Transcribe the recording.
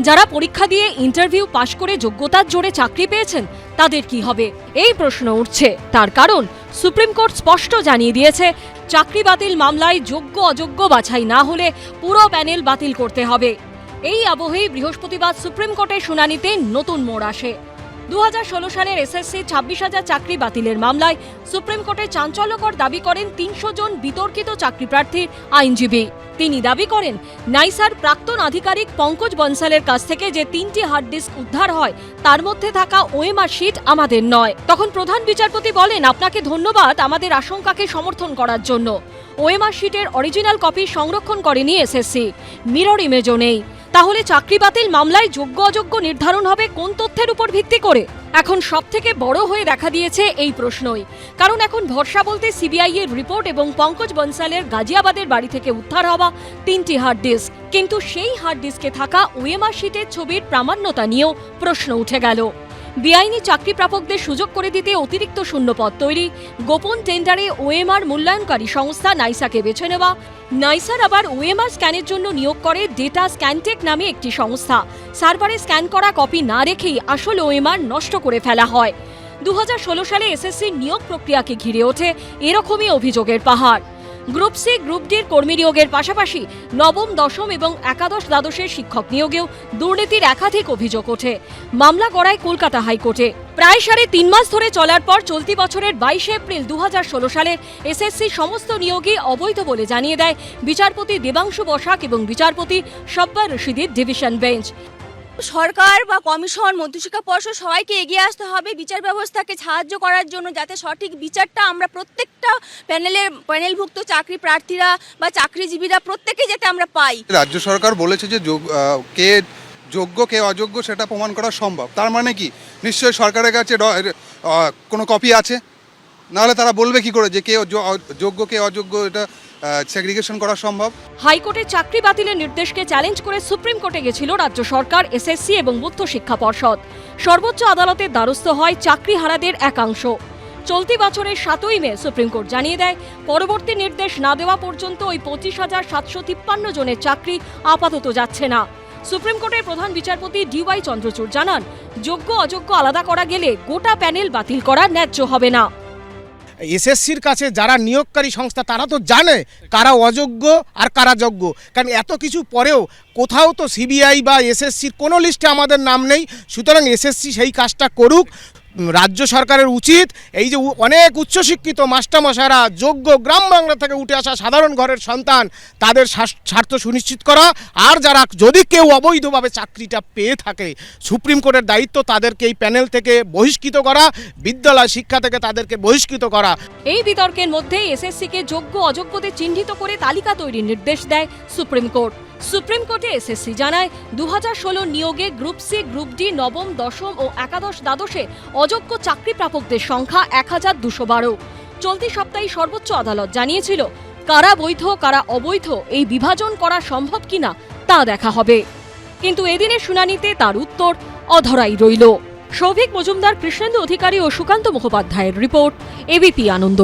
যারা পরীক্ষা দিয়ে ইন্টারভিউ পাশ করে যোগ্যতার জোরে চাকরি পেয়েছেন, তাদের কি হবে? এই প্রশ্ন উঠছে। তার কারণ, সুপ্রিম কোর্ট স্পষ্ট জানিয়ে দিয়েছে, চাকরি বাতিল মামলায় যোগ্য অযোগ্য বাছাই না হলে পুরো প্যানেল বাতিল করতে হবে। এই আবহেই বৃহস্পতিবার সুপ্রিম কোর্টের শুনানিতে নতুন মোড় আসে। দু হাজার ষোলো সালের এসএসসি ছাব্বিশ হাজার চাকরি বাতিলের মামলায় সুপ্রিম কোর্টে চাঞ্চল্যকর দাবি করেন তিনশো জন বিতর্কিত চাকরি প্রার্থীর আইনজীবী। তিনি দাবি করেন, নাইসার প্রাক্তন আধিকারিক পঙ্কজ বনসালের কাছ থেকে যে তিনটি হার্ড ডিস্ক উদ্ধার হয়, তার মধ্যে থাকা ওএমআর শিট আমাদের নয়। তখন প্রধান বিচারপতি বলেন, আপনাকে ধন্যবাদ আমাদের আশঙ্কাকে সমর্থন করার জন্য। ওএমআর শিটের অরিজিনাল কপি সংরক্ষণ করেনি এসএসসি। মিরর ইমেজও নেই। তাহলে চাকরি বাতিল মামলায় যোগ্য অযোগ্য নির্ধারণ হবে কোন তথ্যের উপর ভিত্তি করে? এখন সব থেকে বড় হয়ে দেখা দিয়েছে এই প্রশ্নই। কারণ এখন ভরসা বলতে সিবিআই এর রিপোর্ট এবং পঙ্কজ বনসালের গাজিয়াবাদের বাড়ি থেকে উদ্ধার হওয়া তিনটি হার্ড ডিস্ক। কিন্তু সেই হার্ড ডিস্কে থাকা ওয়েমা শিটের ছবির প্রামাণ্যতা নিয়েও প্রশ্ন উঠে গেল। বেআইনি চাকরি প্রাপকদের সুযোগ করে দিতে অতিরিক্ত শূন্যপদ তৈরি। গোপন টেন্ডারে ওএমআর মূল্যায়নকারী সংস্থা নাইসাকে বেছে নেওয়া। নাইসার আবার ওএমআর স্ক্যানের জন্য নিয়োগ করে ডেটা স্ক্যানটেক নামে একটি সংস্থা। সার্ভারে স্ক্যান করা কপি না রেখেই আসল ওএমআর নষ্ট করে ফেলা হয়। দু হাজার ষোলো সালে এসএসসির নিয়োগ প্রক্রিয়াকে ঘিরে ওঠে এরকমই অভিযোগের পাহাড়। গ্রুপ সি, গ্রুপ ডির কর্মী নিয়োগের পাশাপাশি নবম, দশম এবং একাদশ দ্বাদশের শিক্ষক নিয়োগেও দুর্নীতির একাধিক অভিযোগ ওঠে। মামলা গড়ায় কলকাতা হাইকোর্টে। প্রায় সাড়ে তিন মাস ধরে চলার পর চলতি বছরের বাইশে এপ্রিল দু হাজার ষোলো সালে এসএসসি সমস্ত নিয়োগই অবৈধ বলে জানিয়ে দেয় বিচারপতি দেবাংশু বসাক এবং বিচারপতি সব্বার রশিদের ডিভিশন বেঞ্চ। সরকার বা কমিশন মধ্যশিক্ষা পর্ষদ সবাইকে এগিয়ে আসতে হবে। বিচার ব্যবস্থাকে সাহায্য করার জন্য যাতে সঠিক বিচারটা আমরা প্রত্যেকটা প্যানেলের, প্যানেলভুক্ত চাকরি প্রার্থীরা বা চাকরিজীবীরা প্রত্যেকেই যাতে আমরা পাই। রাজ্য সরকার বলেছে যে কে যোগ্য, কে অযোগ্য সেটা প্রমাণ করা সম্ভব। তার মানে কি? নিশ্চয়ই সরকারের কাছে কোনো কপি আছে? নাহলে তারা বলবে কি করে যে কে যোগ্য কে অযোগ্য, এটা সেগ্রিগেশন করা সম্ভব? হাইকোর্টে চাকরি বাতিলের নির্দেশকে চ্যালেঞ্জ করে সুপ্রিম কোর্টে গেছিল রাজ্য সরকার এসএসসি এবং মধ্য শিক্ষা পর্ষদ। সর্বোচ্চ আদালতের দ্বারস্থ হয় চাকরিহারাদের একাংশ। চলতি বছরের সাতই মে সুপ্রিম কোর্ট জানিয়ে দেয়, পরবর্তী নির্দেশ না দেওয়া পর্যন্ত ওই পঁচিশ হাজার সাতশো তিপ্পান্ন জনের চাকরি আপাতত যাচ্ছে না। সুপ্রিম কোর্টের প্রধান বিচারপতি ডিওয়াই চন্দ্রচূড় জানান যোগ্য অযোগ্য আলাদা করা গেলে গোটা প্যানেল বাতিল করা ন্যায্য হবে না। এসএসসির কাছে যারা নিয়োগকারী সংস্থা, তারা তো জানে কারা অযোগ্য আর কারা যোগ্য। কারণ এত কিছু পরেও কোথাও তো সিবিআই বা এসএসসির কোনো লিস্টে আমাদের নাম নেই। সুতরাং এসএসসি সেই কাজটা করুক। রাজ্য সরকারের উচিত এই যে অনেক উচ্চশিক্ষিত মাস্টারমশাইরা যোগ্য গ্রাম বাংলা থেকে উঠে আসা সাধারণ ঘরের সন্তান, তাদের স্বার্থ সুনিশ্চিত করা। আর যারা যদি কেউ অবৈধভাবে চাকরিটা পেয়ে থাকে, সুপ্রিম কোর্টের দায়িত্ব তাদেরকে এই প্যানেল থেকে বহিষ্কৃত করা, বিদ্যালয় শিক্ষা থেকে তাদেরকে বহিষ্কৃত করা। এই বিতর্কের মধ্যে এসএসসিকে যোগ্য অযোগ্যদের চিহ্নিত করে তালিকা তৈরির নির্দেশ দেয় সুপ্রিম কোর্ট। সুপ্রিম কোর্টে এসএসসি জানায় দু হাজার ষোলো নিয়োগে গ্রুপ সি, গ্রুপ ডি, নবম, দশম ও একাদশ দ্বাদশে অযোগ্য চাকরি প্রাপকদের সংখ্যা এক হাজার দুশো বারো। চলতি সপ্তাহে সর্বোচ্চ আদালত জানিয়েছিল, কারা বৈধ, কারা অবৈধ, এই বিভাজন করা সম্ভব কিনা তা দেখা হবে। কিন্তু এদিনের শুনানিতে তার উত্তর অধরাই রইল। সৌভিক মজুমদার, কৃষ্ণেন্দু অধিকারী ও সুকান্ত মুখোপাধ্যায়ের রিপোর্ট, এবিপি আনন্দ।